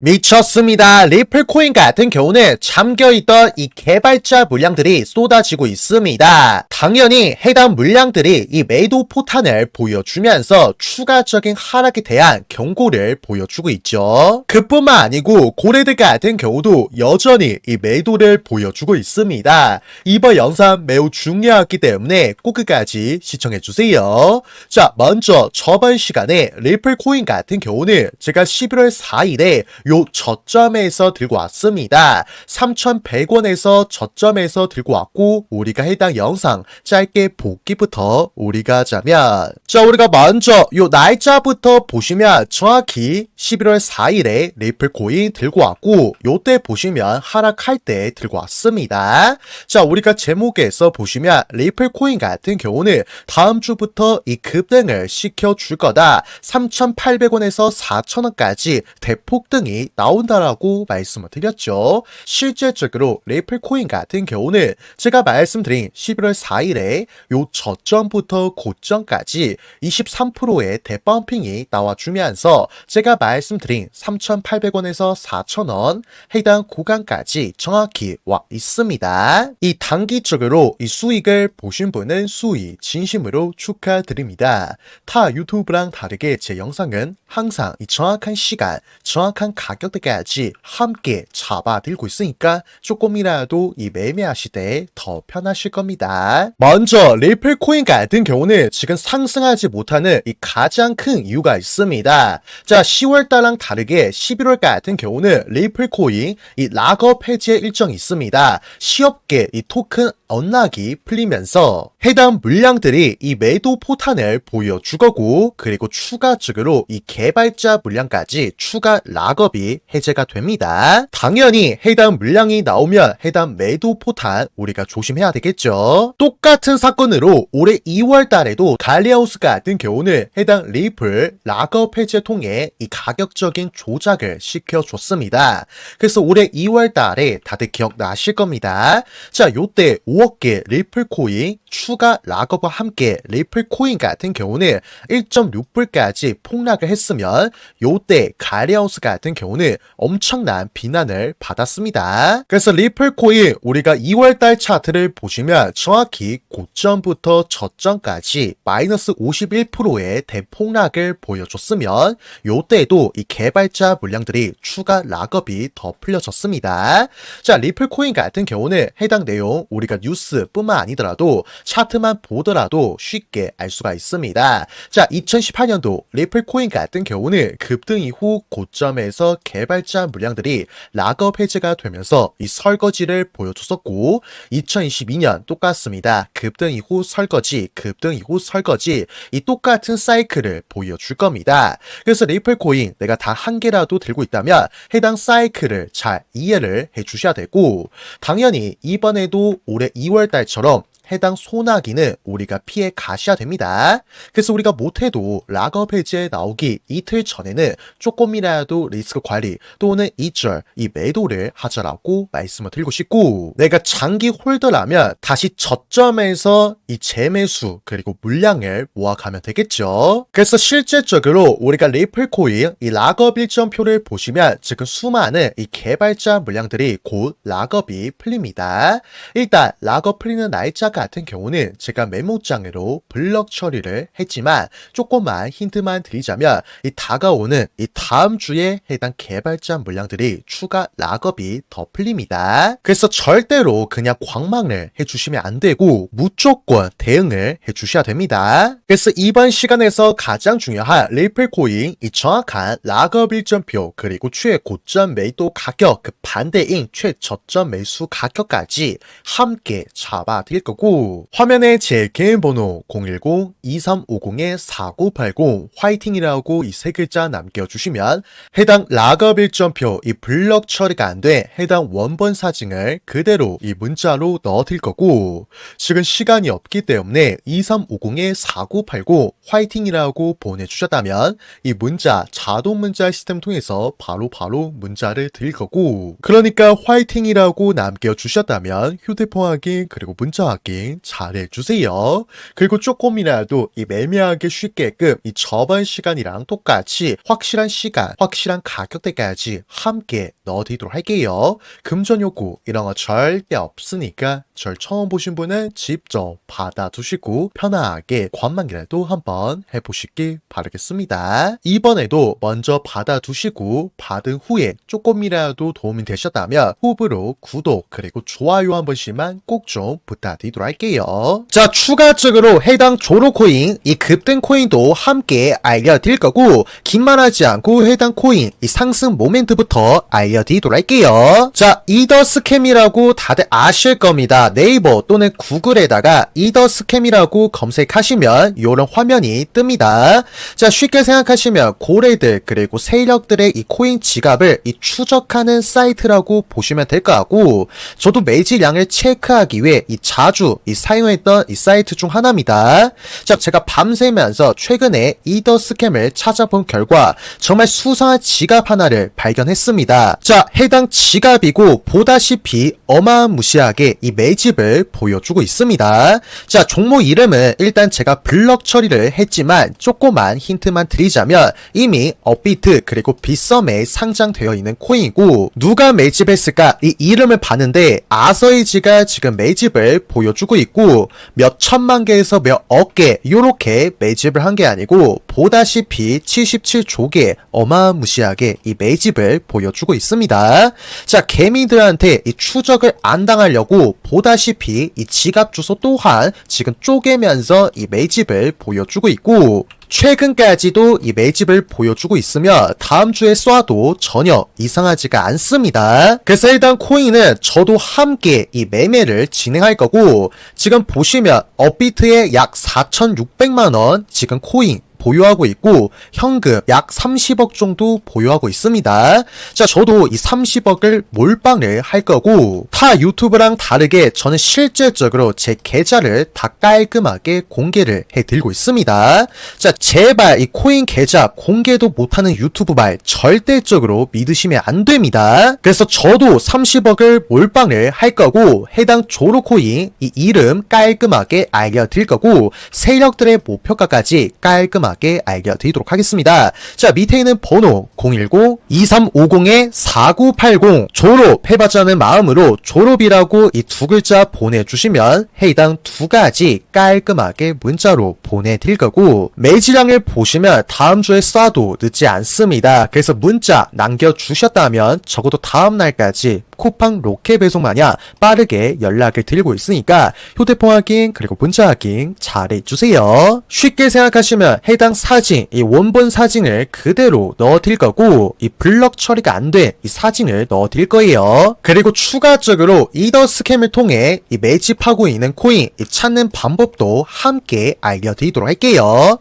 미쳤습니다. 리플 코인 같은 경우는 잠겨있던 이 개발자 물량들이 쏟아지고 있습니다. 당연히 해당 물량들이 이 매도 포탄을 보여주면서 추가적인 하락에 대한 경고를 보여주고 있죠. 그뿐만 아니고 고레드 같은 경우도 여전히 이 매도를 보여주고 있습니다. 이번 영상 매우 중요하기 때문에 꼭 끝까지 시청해주세요. 자, 먼저 저번 시간에 리플 코인 같은 경우는 제가 11월 4일에 요 저점에서 들고 왔습니다. 3,100원에서 저점에서 들고 왔고 우리가 해당 영상 짧게 복기부터 우리가 하자면 자 우리가 먼저 요 날짜부터 보시면 정확히 11월 4일에 리플 코인 들고 왔고 요때 보시면 하락할 때 들고 왔습니다. 자 우리가 제목에서 보시면 리플 코인 같은 경우는 다음 주부터 이 급등을 시켜줄 거다. 3,800원에서 4,000원까지 대폭등이 나온다라고 말씀을 드렸죠. 실제적으로 레이플코인 같은 경우는 제가 말씀드린 11월 4일에 요 저점부터 고점까지 23%의 대펌핑이 나와주면서 제가 말씀드린 3,800원에서 4,000원 해당 구간까지 정확히 와 있습니다. 이 단기적으로 이 수익을 보신 분은 수익 진심으로 축하드립니다. 타 유튜브랑 다르게 제 영상은 항상 이 정확한 시간, 정확한 가 격대까지 함께 잡아들고 있으니까 조금이라도 이 매매하실 때 더 편하실 겁니다. 먼저 리플 코인 같은 경우는 지금 상승하지 못하는 이 가장 큰 이유가 있습니다. 자, 10월달랑 다르게 11월 같은 경우는 리플 코인 이 락업 해제 일정이 있습니다. 시업계 이 토큰 언락이 풀리면서 해당 물량들이 이 매도 포탄을 보여주거고 그리고 추가적으로 이 개발자 물량까지 추가 락업이 해제가 됩니다. 당연히 해당 물량이 나오면 해당 매도 포탄 우리가 조심해야 되겠죠. 똑같은 사건으로 올해 2월 달에도 갈리하우스 같은 경우는 해당 리플 락업 해제 통해 이 가격적인 조작을 시켜줬습니다. 그래서 올해 2월 달에 다들 기억나실 겁니다. 자, 요때 5억 개 리플 코인 추가 락업과 함께 리플 코인 같은 경우는 1.6불까지 폭락을 했으면 요때 가리하우스 같은 경우는 엄청난 비난을 받았습니다. 그래서 리플 코인 우리가 2월달 차트를 보시면 정확히 고점부터 저점까지 마이너스 51%의 대폭락을 보여줬으면 요때에도 이 개발자 물량들이 추가 락업이 더 풀려졌습니다. 자 리플 코인 같은 경우는 해당 내용 우리가 뉴스뿐만 아니더라도 차트만 보더라도 쉽게 알 수가 있습니다. 자, 2018년도 리플 코인 같은 경우는 급등 이후 고점에서 개발자 물량들이 락업 해제가 되면서 이 설거지를 보여줬었고 2022년 똑같습니다. 급등 이후 설거지, 급등 이후 설거지 이 똑같은 사이클을 보여줄 겁니다. 그래서 리플 코인 내가 다 한 개라도 들고 있다면 해당 사이클을 잘 이해를 해 주셔야 되고 당연히 이번에도 올해 2월 달처럼 해당 소나기는 우리가 피해 가셔야 됩니다. 그래서 우리가 못해도 락업 해지에 나오기 이틀 전에는 조금이라도 리스크 관리 또는 이절 이 매도를 하자라고 말씀을 드리고 싶고 내가 장기 홀더라면 다시 저점에서 이 재매수 그리고 물량을 모아가면 되겠죠. 그래서 실질적으로 우리가 리플 코인 이 락업 일정표를 보시면 지금 수많은 이 개발자 물량들이 곧 락업이 풀립니다. 일단 락업 풀리는 날짜가 같은 경우는 제가 메모장으로 블럭 처리를 했지만 조금만 힌트만 드리자면 이 다가오는 이 다음 주에 해당 개발자 물량들이 추가 락업이 더 풀립니다. 그래서 절대로 그냥 광망을 해주시면 안 되고 무조건 대응을 해주셔야 됩니다. 그래서 이번 시간에서 가장 중요한 리플 코인 이 정확한 락업 일정표 그리고 최 고점 매도 가격 그 반대인 최저점 매수 가격까지 함께 잡아드릴 거고 화면에 제 개인 번호 010-2350-4980 화이팅이라고 이 세 글자 남겨주시면 해당 락업 일정표 이 블럭 처리가 안 돼 해당 원본 사진을 그대로 이 문자로 넣어드릴 거고 지금 시간이 없기 때문에 2350-4980 화이팅이라고 보내주셨다면 이 문자 자동 문자 시스템 통해서 바로바로 바로 문자를 드릴 거고 그러니까 화이팅이라고 남겨주셨다면 휴대폰 확인 그리고 문자 확인 확인 잘 해주세요. 그리고 조금이라도 이 매매하기 쉽게끔 이 저번 시간이랑 똑같이 확실한 시간, 확실한 가격대까지 함께 넣어드리도록 할게요. 금전 요구 이런 거 절대 없으니까 절 처음 보신 분은 직접 받아두시고 편하게 관망이라도 한번 해보시길 바라겠습니다. 이번에도 먼저 받아두시고 받은 후에 조금이라도 도움이 되셨다면 후보로 구독 그리고 좋아요 한 번씩만 꼭 좀 부탁드리도록 할게요. 자 추가적으로 해당 조로 코인 이 급등 코인도 함께 알려드릴 거고 긴말하지 않고 해당 코인 이 상승 모멘트부터 알려드리도록 할게요. 자 이더 스캠이라고 다들 아실 겁니다. 네이버 또는 구글에다가 이더 스캠이라고 검색하시면 이런 화면이 뜹니다. 자 쉽게 생각하시면 고래들 그리고 세력들의 이 코인 지갑을 이 추적하는 사이트라고 보시면 될 것 같고 저도 매질량을 체크하기 위해 이 자주 이 사용했던 이 사이트 중 하나입니다. 자 제가 밤새면서 최근에 이더 스캠을 찾아본 결과 정말 수상한 지갑 하나를 발견했습니다. 자 해당 지갑이고 보다시피 어마무시하게 이 매집을 보여주고 있습니다. 자 종목 이름은 일단 제가 블럭 처리를 했지만 조그만 힌트만 드리자면 이미 업비트 그리고 빗썸에 상장되어 있는 코인이고 누가 매집했을까 이 이름을 봤는데 아서이지가 지금 매집을 보여주고 있고 몇 천만 개에서 몇 억 개 요렇게 매집을 한 게 아니고 보다시피 77조 개 어마무시하게 이 매집을 보여주고 있습니다. 자 개미들한테 이 추적을 안 당하려고 보다시피 이 지갑 주소 또한 지금 쪼개면서 이 매집을 보여주고 있고 최근까지도 이 매집을 보여주고 있으며 다음 주에 쏴도 전혀 이상하지가 않습니다. 그래서 일단 코인은 저도 함께 이 매매를 진행할 거고 지금 보시면 업비트에 약 4,600만원 지금 코인 보유하고 있고 현금 약 30억 정도 보유하고 있습니다. 자, 저도 이 30억을 몰빵을 할 거고 타 유튜브랑 다르게 저는 실질적으로 제 계좌를 다 깔끔하게 공개를 해드리고 있습니다. 자, 제발 이 코인 계좌 공개도 못하는 유튜브 말 절대적으로 믿으시면 안 됩니다. 그래서 저도 30억을 몰빵을 할 거고 해당 조로코인 이 이름 깔끔하게 알려드릴 거고 세력들의 목표가까지 깔끔하게 깔끔하게 알려드리도록 하겠습니다. 자, 밑에 있는 번호 010-2350-4980 졸업 해봤자는 마음으로 졸업이라고 이 두 글자 보내주시면 해당 두 가지 깔끔하게 문자로 보내드릴 거고 매질량을 보시면 다음 주에 쏴도 늦지 않습니다. 그래서 문자 남겨주셨다면 적어도 다음 날까지 쿠팡 로켓 배송 마냥 빠르게 연락을 드리고 있으니까 휴대폰 확인 그리고 문자 확인 잘해주세요. 쉽게 생각하시면 해당 사진, 이 원본 사진을 그대로 넣어드릴 거고 이 블럭 처리가 안돼이 사진을 넣어드릴 거예요. 그리고 추가적으로 이더 스캠을 통해 이 매집하고 있는 코인 이 찾는 방법도 함께 알려드리도록 할게요.